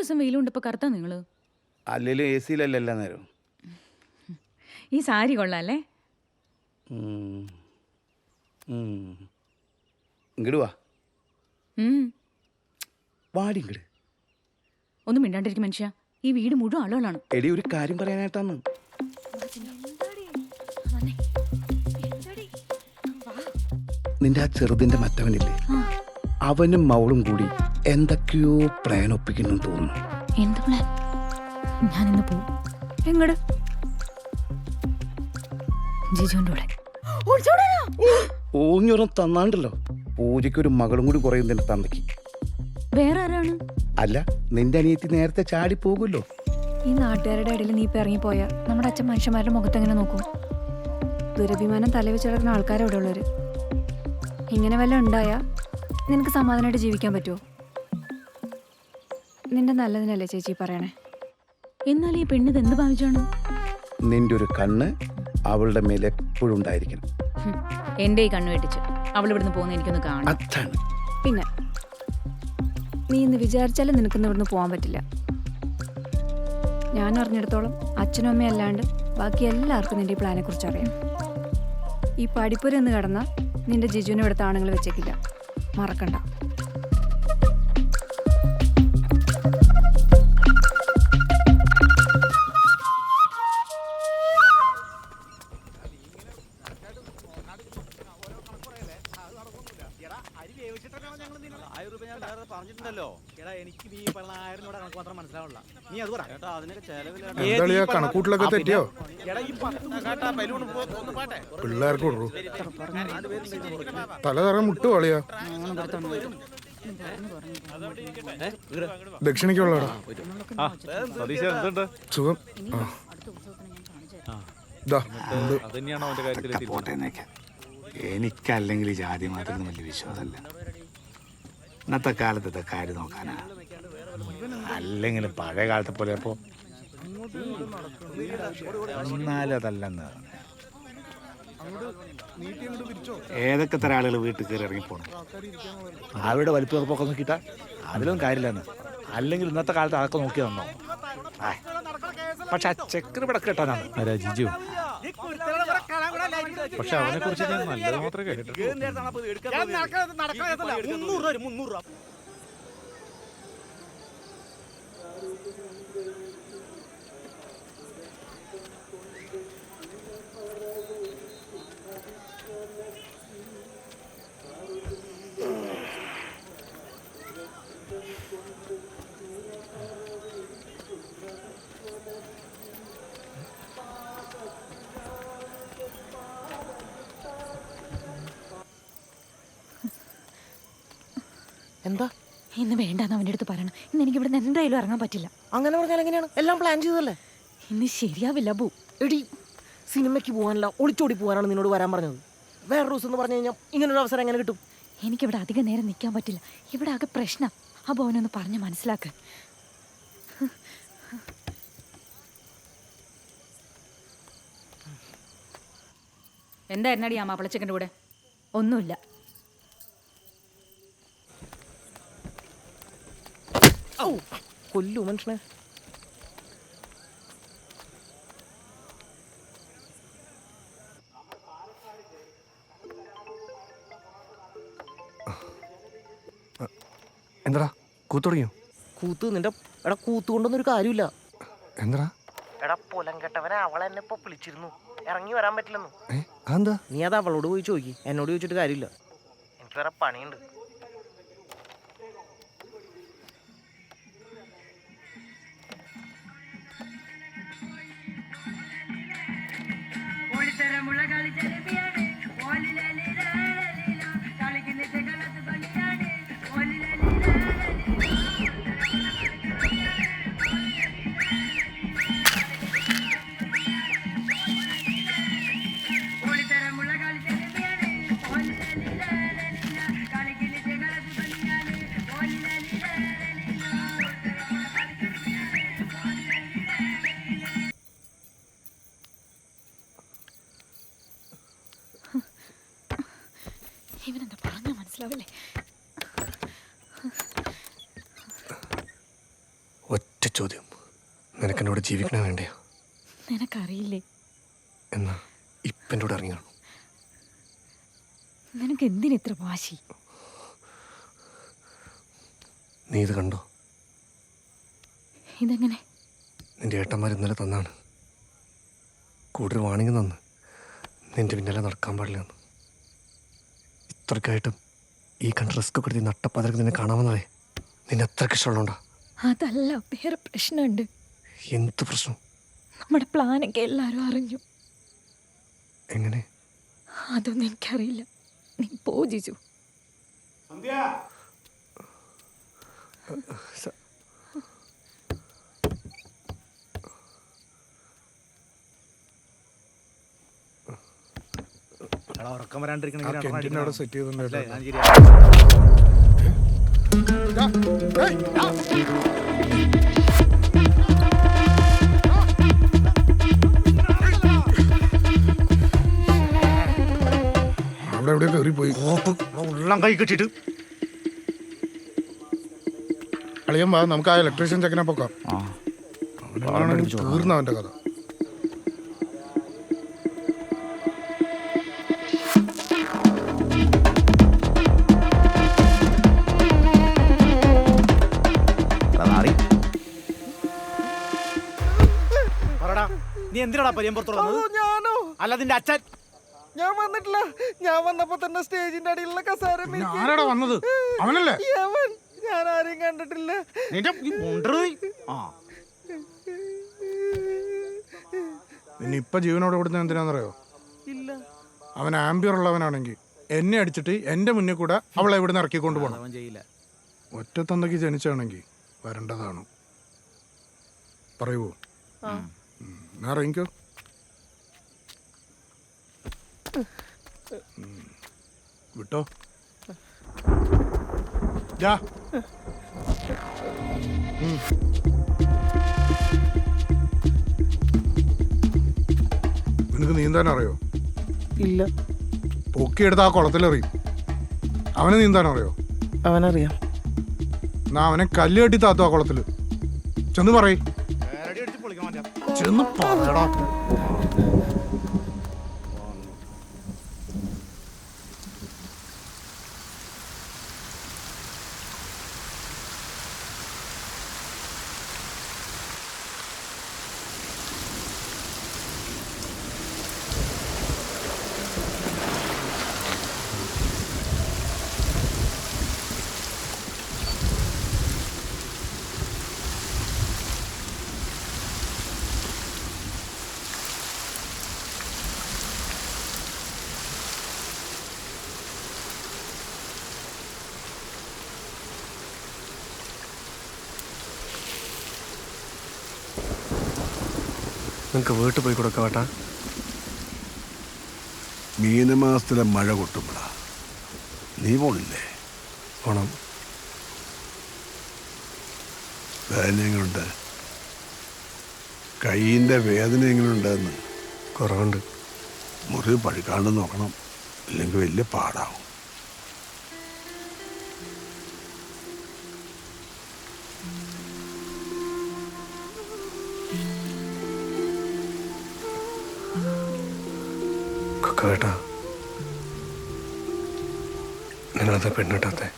ദിവസം വെയിലുണ്ട് ഇപ്പൊ കറുത്താ നിങ്ങൾ. അല്ലെങ്കിലും എ സിയിലല്ല എല്ലാ നേരം ഈ സാരി കൊള്ളാല്ലേ? ഇങ്ങട് വാ. ഉം. വാടി ഇങ്ങട്. ഒന്നും മിണ്ടാണ്ടിരിക്കും മനുഷ്യ. ഈ വീട് മുഴുവൻ ആളുകളാണ്. എടി ഒരു കാര്യം പറയാനായിട്ടാണ് നിന്റെ ആ ചെറുതിന്റെ മറ്റവനില്ലേ? അവനും മൗളും കൂടി എന്തൊക്കെയോ പ്ലാൻ ഒപ്പിക്കുന്നു തോന്നുന്നു. എന്ത് പ്ലാൻ ഞാൻ ഇന്ന് പോവും. എങ്ങട്? ജിജുവിന്റെ കൂടെ. ഊഞ്ഞൊരം തന്നാണ്ടല്ലോ. പൂജയ്ക്ക് ഒരു മകളും കൂടി കുറയും നിന്റെ തന്തയ്ക്ക്. വേറെ ആരാണ്? അല്ല നിന്റെ അനിയത്തി നേരത്തെ ചാടി പോകുമല്ലോ. ഈ നാട്ടുകാരുടെ ഇടയിൽ നീ ഇപ്പം ഇറങ്ങിപ്പോയാ? നമ്മുടെ അച്ഛൻ മനുഷ്യന്മാരുടെ മുഖത്ത് എങ്ങനെ നോക്കും? ദുരഭിമാനം തലവെച്ച് കിടക്കുന്ന ആൾക്കാരെ ഇവിടെ ഉള്ളവര്. ഇങ്ങനെ വല്ല ഉണ്ടായാ നിനക്ക് സമാധാനമായിട്ട് ജീവിക്കാൻ പറ്റുമോ നിന്റെ നല്ലതിനല്ലേ ചേച്ചി പറയണേ? എന്നാൽ ഈ പെണ്ണിത് എന്ത് ഭാവിച്ചാണ്? നിന്റെ ഒരു കണ്ണ് അവളുടെ മേലെ എപ്പോഴും ഉണ്ടായിരിക്കണം. എന്റെ ഈ കണ്ണു വെട്ടിച്ച് അവൾ ഇവിടുന്ന് പോകുന്ന എനിക്കൊന്ന് കാണാം അതാണ്. പിന്നെ നീ ഇന്ന് വിചാരിച്ചാലും നിനക്കിന്ന് ഇവിടുന്ന് പോകാൻ പറ്റില്ല. ഞാൻ അറിഞ്ഞിടത്തോളം അച്ഛനും അമ്മയും അല്ലാണ്ട് ബാക്കി എല്ലാവർക്കും നിന്റെ ഈ പ്ലാനെ കുറിച്ച് അറിയാം. ഈ പഠിപ്പുര എന്ന് കിടന്ന നിന്റെ ജിജുവിനെ ഇവിടുത്തെ ആണുങ്ങൾ വെച്ചേക്കില്ല. മറക്കണ്ട. എന്താളിയാ കണക്കൂട്ടിലൊക്കെ തെറ്റിയോ? എടാ ഈ പത്ത് കേട്ടാ ബലൂൺ ഒന്ന് പാട്ടെ. പിള്ളേർക്ക് കൊടുക്കൂ തലതറ മുട്ട് കളിയാ ദക്ഷിണിക്കുള്ളടാ സുഖം. എനിക്കല്ലെങ്കിൽ ജാതി മാത്രം വലിയ വിശ്വാസമല്ല. ഇന്നത്തെ കാലത്തെ കാര്യം നോക്കാനാ? അല്ലെങ്കിൽ പഴയ കാലത്തെ പോലെ അപ്പോ എന്നാലും അതല്ലെന്ന് ഏതൊക്കെ തരം ആളുകൾ വീട്ടിൽ കയറി ഇറങ്ങി ഇറങ്ങിപ്പോണം അവരുടെ വലിപ്പം ഉറപ്പൊക്കെ നോക്കിയിട്ടാ? അതിലും കാര്യമില്ലെന്ന്. അല്ലെങ്കിൽ ഇന്നത്തെ കാലത്ത് അതൊക്കെ നോക്കി തന്നോ പക്ഷെ ആ ചെക്കർ ഇവിടെ കേട്ടാനാണ് ജിജു? പക്ഷെ അവനെ കുറിച്ച് ഞാൻ നല്ലത് മാത്രമേ കേട്ടിട്ടുള്ളൂ. എന്താ? ഇന്ന് വേണ്ടാന്ന് അവന്റെ അടുത്ത് പറയണം. ഇന്ന് എനിക്ക് ഇവിടുന്ന് എന്തായാലും ഇറങ്ങാൻ പറ്റില്ല. അങ്ങനെ പറഞ്ഞാൽ എങ്ങനെയാണ്? എല്ലാം പ്ലാൻ ചെയ്തതല്ലേ? ഇന്ന് ശരിയാവില്ല ബു എടി സിനിമയ്ക്ക് പോകാനല്ല ഒളിച്ചോടി പോകാനാണ് നിന്നോട് വരാൻ പറഞ്ഞത്. വേറെ ദിവസം എന്ന് പറഞ്ഞു കഴിഞ്ഞാൽ ഇങ്ങനൊരു അവസരം എങ്ങനെ കിട്ടും? എനിക്കിവിടെ അധികം നേരം നിൽക്കാൻ പറ്റില്ല. ഇവിടെ ആകെ പ്രശ്നം. ആ ഭവനൊന്ന് പറഞ്ഞ് മനസ്സിലാക്ക്. എന്തായിരുന്നടി ആ മാപ്പിളച്ചക്കന്റെ കൂടെ? ഒന്നുമില്ല. കൊല്ലു മനുഷ്യനെ. എന്താടാ കൂത്തുടങ്ങിയോ കൂത്ത് നിന്റെ എടാ കൂത്ത് കൊണ്ടൊന്നും ഒരു കാര്യമില്ല. എന്താടാ? എടാ പൊലം കെട്ടവനെ അവളെ എന്നെ ഇപ്പൊ വിളിച്ചിരുന്നു. ഇറങ്ങി വരാൻ പറ്റില്ലെന്നു. ഏ അതെന്താ? നീ അത് അവളോട് പോയി ചോദിക്കും. എന്നോട് ചോദിച്ചിട്ട് കാര്യമില്ല. എനിക്ക് വേറെ പണിയുണ്ട്. ഇവനെന്താ പറഞ്ഞാൽ മനസ്സിലാവില്ലേ? ചോദ്യം. നിനക്കെന്നോട് ജീവിക്കണേ വേണ്ടേ? നിനക്കറിയില്ലേ? എന്നാ ഇപ്പം എന്നോട് ഇറങ്ങി കാണും നിനക്ക് എന്തിനിത്ര വാശി? നീ ഇത് കണ്ടോ? ഇതെങ്ങനെ? നിന്റെ ഏട്ടന്മാർ ഇന്നലെ തന്നാണ്. കൂടുതൽ വാണിങ്ങി തന്ന്. നിന്റെ പിന്നാലെ നടക്കാൻ പാടില്ലെന്ന് ഇത്രക്കായിട്ടും ഈ കണ്ട് റിസ്ക് കൊടുത്തി നട്ടപ്പതിരക്ക് നിന്നെ കാണാമെന്നറേ നിന്നെ അത്രയ്ക്ക് ഇഷ്ടമുള്ളതുകൊണ്ടാ. അതല്ല വേറെ പ്രശ്നമുണ്ട്. എന്ത് പ്രശ്നം? നമ്മുടെ പ്ലാനൊക്കെ എല്ലാവരും അറിഞ്ഞു. എങ്ങനെ? അതൊന്നും എനിക്കറിയില്ല. നീ പോ സന്ധ്യ. ഉറക്കം സെറ്റ് അവിടെ എവിടെ കയറിപ്പോയി. ഉള്ളം കൈ കിട്ടിട്ട് അളിയൻ വാ നമുക്ക് ആ ഇലക്ട്രീഷ്യൻ ചെക്കനെ പൊക്കാം. തീർന്നവന്റെ കഥ. നീ എന്തിനാടാ പരിയം പുറത്തുള്ളത് ഞാനോ? അല്ല നിന്റെ അച്ഛൻ. ഞാൻ വന്നിട്ടില്ല. ഞാൻ വന്നപ്പോ തന്നെ സ്റ്റേജിന്റെ അടിയിലുള്ള കസാര ആരാടാ വന്നത്? അവനല്ലേ? ഞാൻ ആരെയും കണ്ടിട്ടില്ല. നിന്റെ ഈ മുണ്ടറ് ആ. നിന്നെ ഇപ്പൊ ജീവനോട് കൊടുത്ത എന്തിനാണെന്നറിയോ? ഇല്ല. അവൻ ആംബിയർ ഉള്ളവനാണെങ്കിൽ എന്നെ അടിച്ചിട്ട് എന്റെ മുന്നിൽ കൂടെ അവളെ ഇവിടുന്ന് ഇറക്കിക്കൊണ്ട് പോകണം അവൻ ചെയ്യില്ല. ഒറ്റത്തന്തയ്ക്ക് ജനിച്ചാണെങ്കിൽ വരേണ്ടതാണ്. പറയുവോ എന്നാ ഇറങ്ങിക്കോ. വിട്ടോ ജാ. ഉം. നിനക്ക് നീന്താൻ അറിയോ? ഇല്ല. പൊക്കിയെടുത്ത് ആ കുളത്തിലെറിയും അവന് നീന്താൻ അറിയോ? അവനറിയാം. എന്നാ അവനെ കല്ല് കെട്ടി താത്തു ആ കുളത്തിൽ. ചെന്ന് പറയ്. ചെന്ന് പറയടാ നിങ്ങക്ക് വീട്ടിൽ പോയി കൊടുക്കാം വേട്ടാ മീനമാസത്തിലെ മഴ കൊട്ടുമ്പോഴാ. നീ പോണില്ലേ? പോണം. വേദന എങ്ങനെയുണ്ട് കൈയിന്റെ വേദന എങ്ങനെയുണ്ടെന്ന് കുറവുണ്ട്. മുറിവ് പഴുക്കാണ്ട് നോക്കണം. അല്ലെങ്കിൽ വലിയ പാടാവും. കൊക്ക കേട്ടാ. നിങ്ങളത് പെണ്ണിട്ടത്തെ.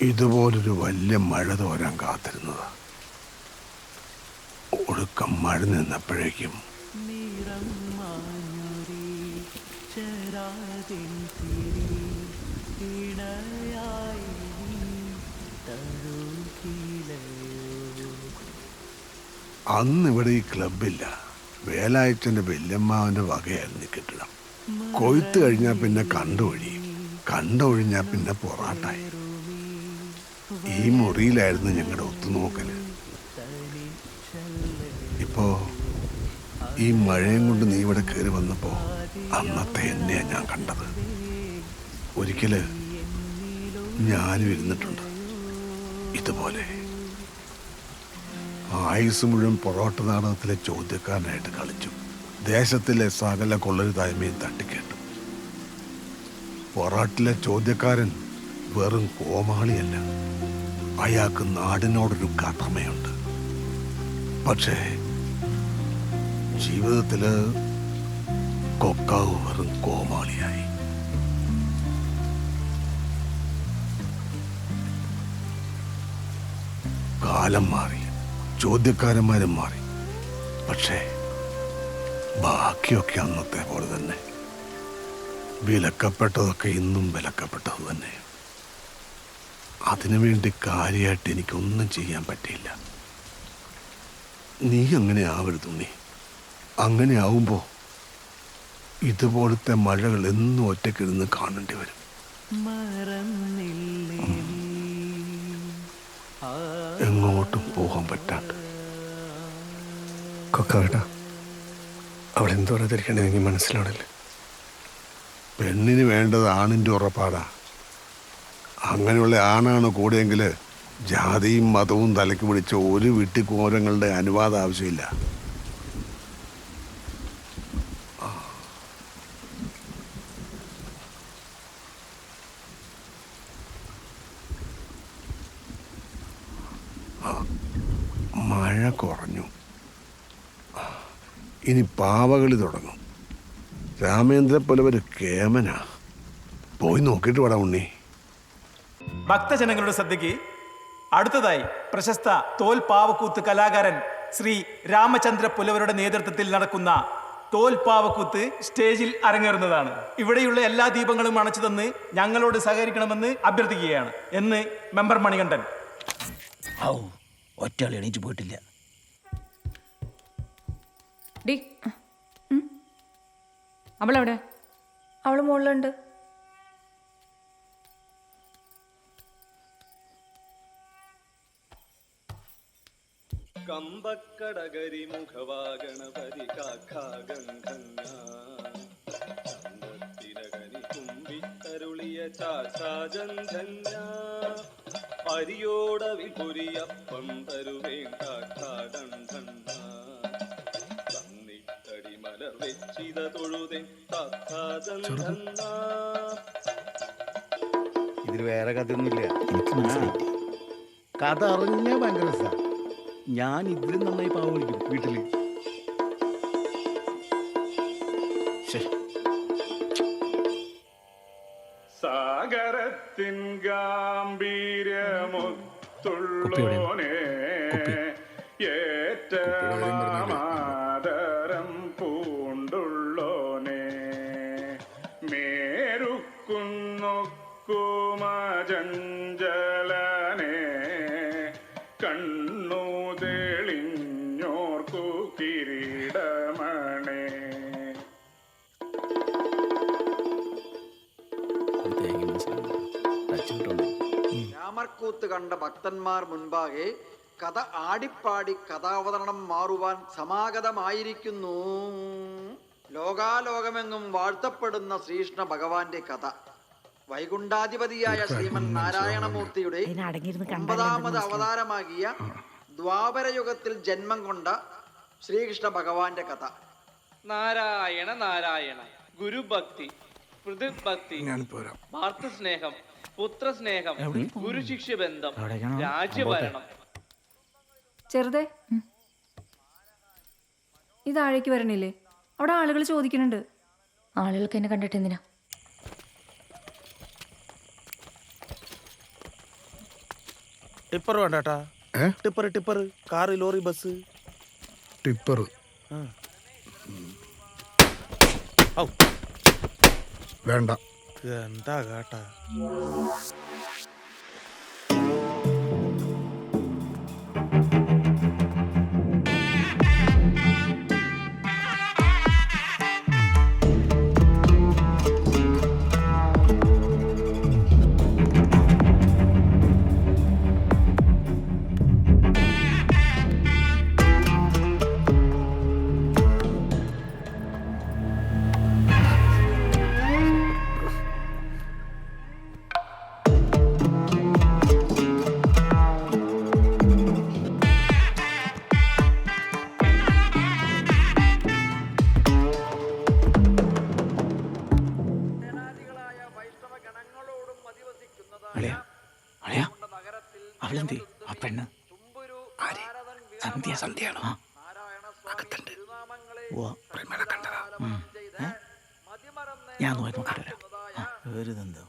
ഇതുപോലൊരു വലിയ മഴ തോരാൻ കാത്തിരുന്നത്. ഒടുക്കം മഴ നിന്നപ്പോഴേക്കും അന്ന് ഇവിടെ ഈ ക്ലബില്ല വേലായച്ചന്റെ വല്യമ്മാവന്റെ വകയായിരുന്നു കെട്ടിടം കൊയ്ത്ത് കഴിഞ്ഞാൽ പിന്നെ കണ്ടൊഴിയും കണ്ടൊഴിഞ്ഞാൽ പിന്നെ പൊറാട്ടായി. ഈ മുറിയിലായിരുന്നു ഞങ്ങളുടെ ഒത്തുനോക്കൽ. ഇപ്പോ ഈ മഴയും കൊണ്ട് നീ ഇവിടെ കയറി വന്നപ്പോ അന്നത്തെ എന്നെയാ ഞാൻ കണ്ടത്. ഒരിക്കൽ ഞാനും ഇരുന്നിട്ടുണ്ട്. ഇതുപോലെ. ആയുസ് മുഴുവൻ പൊറോട്ട നാടകത്തിലെ ചോദ്യക്കാരനായിട്ട് കളിച്ചു. ദേശത്തിലെ സകല കൊള്ളരുതായ്മയും തട്ടിക്കേട്ടു. പൊറാട്ടിലെ ചോദ്യക്കാരൻ വെറും കോമാളിയല്ല. അയാൾക്ക് നാടിനോടൊരു കടമയുണ്ട്. പക്ഷേ ജീവിതത്തിൽ കൊക്കാവ് വെറും കോമാളിയായി. കാലം മാറി. ചോദ്യക്കാരന്മാരും മാറി. പക്ഷേ ബാക്കിയൊക്കെ അന്നത്തെ പോലെ തന്നെ. വിലക്കപ്പെട്ടതൊക്കെ ഇന്നും വിലക്കപ്പെട്ടത് തന്നെ. അതിനുവേണ്ടി കാര്യമായിട്ട് എനിക്കൊന്നും ചെയ്യാൻ പറ്റിയില്ല. നീ അങ്ങനെ ആവരുത് നീ അങ്ങനെ ആവുമ്പോൾ ഇതുപോലത്തെ മഴകൾ എന്നും ഒറ്റക്കിരുന്ന് കാണേണ്ടി വരും. എങ്ങോട്ടും പോകാൻ പറ്റാണ്ട് കൊക്കാട്ടാ അവൾ എന്ത് പറയാതിരിക്കണേ എനിക്ക് മനസ്സിലാവണില്ല. പെണ്ണിന് വേണ്ടത് ആണിന്റെ ഉറപ്പാടാ. അങ്ങനെയുള്ള ആണാണ് കൂടെയെങ്കിൽ ജാതിയും മതവും തലയ്ക്ക് പിടിച്ച ഒരു വിട്ടിക്കോരങ്ങളുടെ അനുവാദം ആവശ്യമില്ല ആ, മഴ കുറഞ്ഞു ഇനി പാവകളി തുടങ്ങും. രാമേന്ദ്ര ഒരു കേമനാ. പോയി നോക്കിയിട്ട് വേണം ഉണ്ണി. ഭക്തജനങ്ങളുടെ ശ്രദ്ധയ്ക്ക് അടുത്തതായി പ്രശസ്ത തോൽ പാവക്കൂത്ത് കലാകാരൻ ശ്രീ രാമചന്ദ്ര പുലവരുടെ നേതൃത്വത്തിൽ നടക്കുന്ന തോൽ പാവക്കൂത്ത് സ്റ്റേജിൽ അരങ്ങേറുന്നതാണ്. ഇവിടെയുള്ള എല്ലാ ദീപങ്ങളും അണച്ചു തന്ന് ഞങ്ങളോട് സഹകരിക്കണമെന്ന് അഭ്യർത്ഥിക്കുകയാണ് എന്ന് മെമ്പർ മണികണ്ഠൻ. ഔ ഒറ്റ ആൾ എണീറ്റ് പോയിട്ടില്ല. ഡി അവളെവിടെ? അവൾ മുകളിലുണ്ട് കമ്പക്കടകരി മുഖവാഗണപതി കാഖാഗന്ധന്യത്തിനകനി കുമ്പിത്തരുളിയ ചാചാജന്ധന്യ അരിയോടവിൽ പൊരിയപ്പം തരുവേൻ കാഖാഗന്ധന്യ തൊഴുതെ ഇതിൽ വേറെ കഥയൊന്നുമില്ല. കഥ അറിഞ്ഞ ഭയങ്കര രസമാണ് ഞാൻ ഇതിലും നന്നായി പാവം വിളിക്കും വീട്ടിൽ. സാഗരത്തിൻ ഗാംഭീര്യമൊത്തുള്ളോനെ. കണ്ണു തെളിഞ്ഞോർക്കു കിരീടമണേ രാമർക്കൂത്ത് കണ്ട ഭക്തന്മാർ മുൻപാകെ കഥ ആടിപ്പാടി കഥാവതരണം മാറുവാൻ സമാഗതമായിരിക്കുന്നു. ലോകാലോകമെങ്ങും വാഴ്ത്തപ്പെടുന്ന ശ്രീകൃഷ്ണ ഭഗവാന്റെ കഥ. വൈകുണ്ഠാധിപതിയായ ശ്രീമൻ നാരായണമൂർത്തിയുടെ ഒമ്പതാമത് അവതാരമാകിയ ദ്വാപരയുഗത്തിൽ ജന്മം കൊണ്ട ശ്രീകൃഷ്ണ ഭഗവാന്റെ കഥ. നാരായണ നാരായണ. ഗുരുഭക്തി ഭക്തി ഭാർത്തസ്നേഹം പുത്രസ്നേഹം ഗുരുശിക്ഷ ബന്ധം രാജ്യഭരണം. ചെറുതെ. ഇതാഴേക്ക് താഴേക്ക് വരണില്ലേ? അവിടെ ആളുകൾ ചോദിക്കുന്നുണ്ട്. ആളുകൾക്ക് എന്നെ കണ്ടിട്ട് എന്തിനാ? ടിപ്പർ വേണ്ട ഏട്ടാ ഏ? Tipper tipper. Car lorry bus. Tipper. വേണ്ട. എന്താ കേട്ടാ? സന്ധ്യയാണോ? അകത്തുണ്ട്. പ്രേമയുടെ കണ്ടതാ? ഞാൻ നോക്കി നോക്കിട്ട് വരാം. വെറുതെന്താ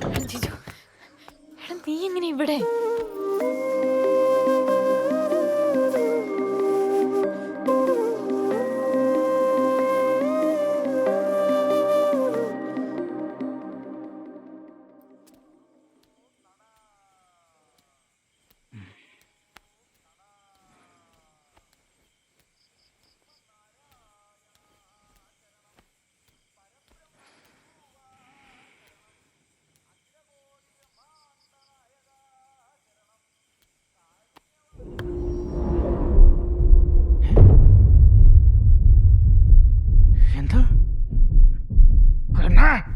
എടാ, ജിജു എടാ നീ എങ്ങനെ ഇവിടെ?